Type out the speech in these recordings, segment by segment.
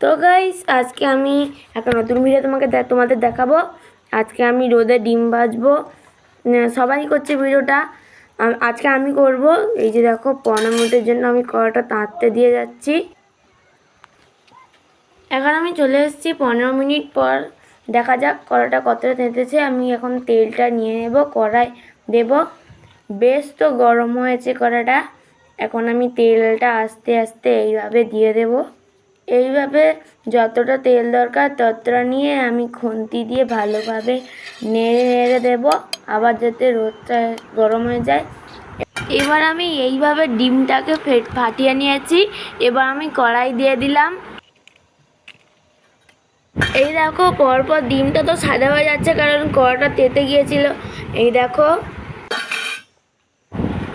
তো গাইস আজকে আমি একটা নতুন ভিডিও তোমাকে তোমাদের দেখাবো। আজকে আমি রোদে ডিম ভাজবো। সবাই করছে ভিডিওটা আজকে আমি করব, এই যে দেখো, পনেরো মিনিটের জন্য আমি কড়াটা তাঁততে দিয়ে যাচ্ছি। এখন আমি চলে এসেছি, পনেরো মিনিট পর দেখা যাক কড়াটা কতটা তেঁতেছে। আমি এখন তেলটা নিয়ে নেব, কড়াই দেব। বেশ তো গরম হয়েছে কড়াটা এখন আমি তেলটা আস্তে আস্তে এইভাবে দিয়ে দেব। এইভাবে যতটা তেল দরকার ততটা নিয়ে আমি খুন্তি দিয়ে ভালোভাবে নেড়ে নেড়ে দেব। আবার যাতে রোদটা গরম হয়ে যায়। এবার আমি এইভাবে ডিমটাকে ফেট, ফাটিয়ে নিয়েছি। এবার আমি কড়াই দিয়ে দিলাম। এই দেখো, পরপর ডিমটা তো সাদা হয়ে যাচ্ছে কারণ কড়াটা তেতে গিয়েছিল। এই দেখো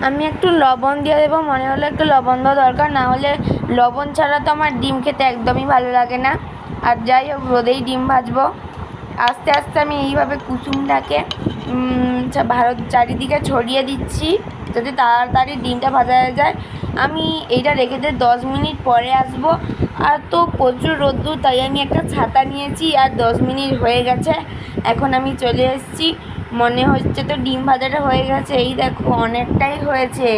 আমি একটু লবণ দিয়ে দেবো, মনে হলো একটু লবণ দেওয়া দরকার, না হলে লবণ ছাড়া তো আমার ডিম খেতে একদমই ভালো লাগে না। আর যাই হোক, রোদেই ডিম ভাজবো। আস্তে আস্তে আমি এইভাবে কুসুমটাকে ভারত চারিদিকে ছড়িয়ে দিচ্ছি যাতে তাড়াতাড়ি ডিমটা ভাজা হয়ে যায়। আমি এইটা রেখে দিয়ে দশ মিনিট পরে আসব। আর তো প্রচুর রোদ্দুর, তাই আমি একটা ছাতা নিয়েছি আর দশ মিনিট হয়ে গেছে। এখন আমি চলে এসেছি। মনে হচ্ছে তো ডিম ভাজাটা হয়ে গেছে। এই দেখো, অনেকটাই হয়েছে।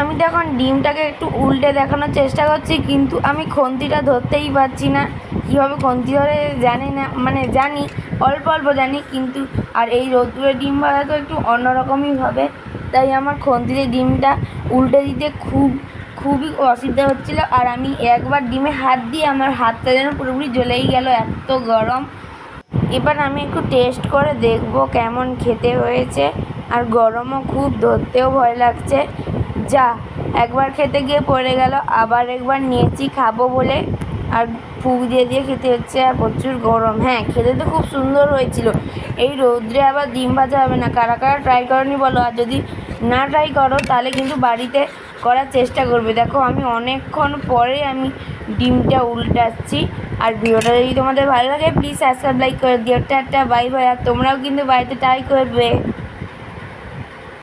আমি তো এখন ডিমটাকে একটু উল্টে দেখানোর চেষ্টা করছি, কিন্তু আমি খন্তিটা ধরতেই পারছি না। কীভাবে খন্তি ধরে জানি না মানে জানি, অল্প অল্প জানি, কিন্তু আর এই রোদ্দুরে ডিম ভাজা তো একটু অন্যরকমই হবে। তাই আমার খন্তিতে ডিমটা উল্টে দিতে খুব, খুবই অসুবিধা হচ্ছিল, আর আমি একবার ডিমে হাত দিয়ে আমার হাতটা যেন পুরোপুরি জ্বলেই গেল, এত গরম। এবার আমি একটু টেস্ট করে দেখব কেমন খেতে হয়েছে, আর গরমও খুব, ধরতেও ভয় লাগছে। যা, একবার খেতে গিয়ে পড়ে গেল, আবার একবার নিয়েছি খাব বলে। আর ফুক দিয়ে দিয়ে খেতে হচ্ছে আর প্রচুর গরম। হ্যাঁ খেতে তো খুব সুন্দর হয়েছিল। এই রৌদ্রে আবার ডিম ভাজা হবে না। কারা কারা ট্রাই করনি বলো? আর যদি না ট্রাই করো, তাহলে কিন্তু বাড়িতে করার চেষ্টা করবে। দেখো, আমি অনেকক্ষণ পরে আমি ডিমটা উল্টাচ্ছি। আর ভিডিওটা যদি তোমাদের ভালো লাগে প্লিজ সাবস্ক্রাইব লাইক করে দিও। একটা বাই বাই আর তোমরাও কিন্তু বাড়িতে ট্রাই করবে।